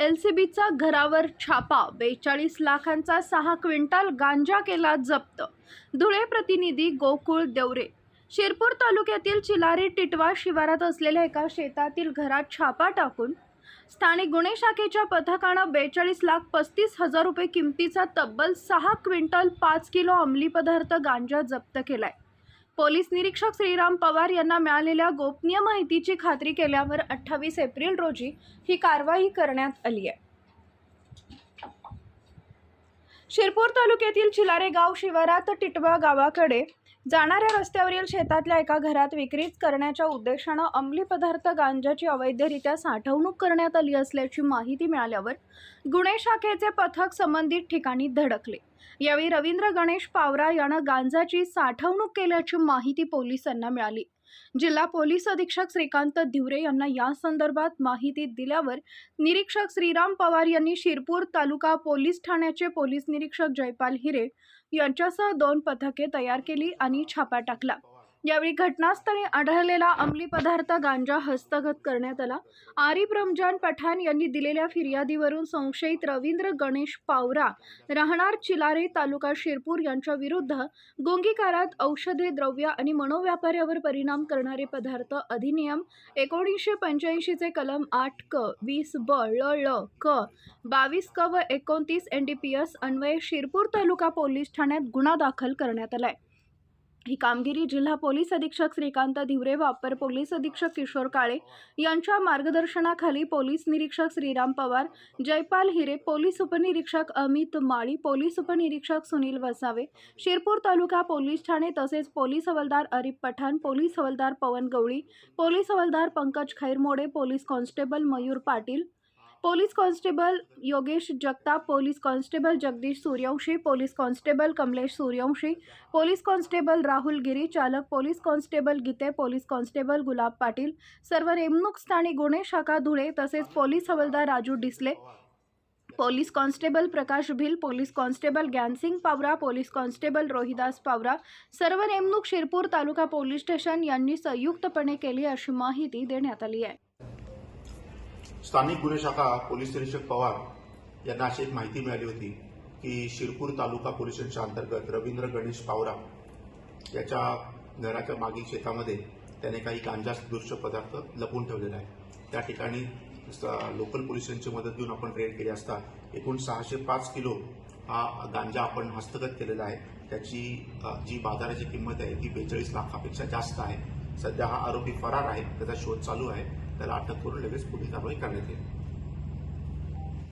एलसीबीचा घरावर छापा. बेचाळीस लाखांचा सहा क्विंटल गांजा केला जप्त. धुळे प्रतिनिधी गोकुळ देवरे. शिरपूर तालुक्यातील चिलारी टिटवा शिवारात असलेल्या एका शेतातील घरात छापा टाकून स्थानिक गुन्हे शाखेच्या पथकानं बेचाळीस लाख पस्तीस हजार रुपये किमतीचा तब्बल सहा क्विंटल पाच किलो अंमली पदार्थ गांजा जप्त केलाय. पोलीस निरीक्षक श्रीराम पवार यांना मिळालेल्या गोपनीय माहितीची खात्री केल्यावर अठ्ठावीस एप्रिल रोजी ही कारवाई करण्यात आली आहे. शिरपूर तालुक्यातील चिलारे गाव शिवारात टिटवा गावाकडे जाणाऱ्या रस्त्यावरील शेतातल्या एका घरात विक्रीच करण्याच्या उद्देशानं अंमली पदार्थ गांजाची अवैधरित्या साठवणूक करण्यात आली असल्याची माहिती मिळाल्यावर गुन्हे शाखेचे पथक संबंधित ठिकाणी धडकले. यावेळी रवींद्र गणेश पावरा यानं गांजाची साठवणूक केल्याची माहिती पोलिसांना मिळाली. जिल्हा पोलीस अधीक्षक श्रीकांत धिवरे यांना या संदर्भात माहिती दिल्यावर निरीक्षक श्रीराम पवार यांनी शिरपूर तालुका पोलीस ठाण्याचे पोलीस निरीक्षक जयपाल हिरे यांच्यासह दोन पथके तयार केली आणि छापा टाकला. यावेळी घटनास्थळी आढळलेला अंमली पदार्थ गांजा हस्तगत करण्यात आला. आरिफ रमजान पठाण यांनी दिलेल्या फिर्यादीवरून संशयित रवींद्र गणेश पावरा राहणार चिलारे तालुका शिरपूर यांच्या विरुद्ध गुंगीकारात औषधे द्रव्य आणि मनोव्यापाऱ्यावर परिणाम करणारे पदार्थ अधिनियम एकोणीसशे पंच्याऐंशीचे कलम आठ क वीस ब ळ ळ क बावीस क व एकोणतीस एन डी पी एस अन्वये शिरपूर तालुका पोलीस ठाण्यात गुन्हा दाखल करण्यात आलाय. ही कामगिरी जिल्हा पोलीस अधीक्षक श्रीकांत धिवरे व अप्पर पोलीस अधीक्षक किशोर काळे यांच्या मार्गदर्शनाखाली पोलीस निरीक्षक श्रीराम पवार जयपाल हिरे पोलीस उपनिरीक्षक अमित माळी पोलीस उपनिरीक्षक सुनील वसावे शिरपूर तालुका पोलीस ठाणे तसेच पोलीस हवालदार अरिफ पठाण पोलीस हवालदार पवन गवळी पोलीस हवालदार Pankaj Khairmode police constable Mayur Patil police constable Yogesh Jagtap police constable Jagdish Suryavanshi police constable Kamlesh Suryavanshi police constable Rahul Giri चालक police constable Gite police constable Gulab Patil सर्व नेमणूक स्थानी गुन्हे शाखा धुळे तसेच police हवालदार Raju Disle police constable Prakash Bhil police constable Gyansing Pawara police constable Rohidas Pawara सर्व नेमणूक शिरपूर तालुका पोलीस स्टेशन यांनी संयुक्तपणे केली अशी माहिती देण्यात आली आहे. स्थानिक गुन्हे शाखा पोलीस निरीक्षक पवार यांना अशी एक माहिती मिळाली होती की शिरपूर तालुका पोलीस स्टेशनच्या अंतर्गत रवींद्र गणेश पावरा याच्या घराच्या मागील शेतामध्ये त्याने काही गांजा दृश्य पदार्थ लपवून ठेवलेला आहे त्या ठिकाणी स- लोकल पोलिसांची मदत घेऊन आपण रेड केली असता एकूण सहाशे पाच किलो हा गांजा आपण हस्तगत केलेला आहे. त्याची जी बाजाराची किंमत आहे ती बेचाळीस लाखापेक्षा जास्त आहे. सध्या हा आरोपी फरार आहे त्याचा शोध चालू आहे. त्याला अटक करून लगेच पुढील कारवाई करण्यात येईल.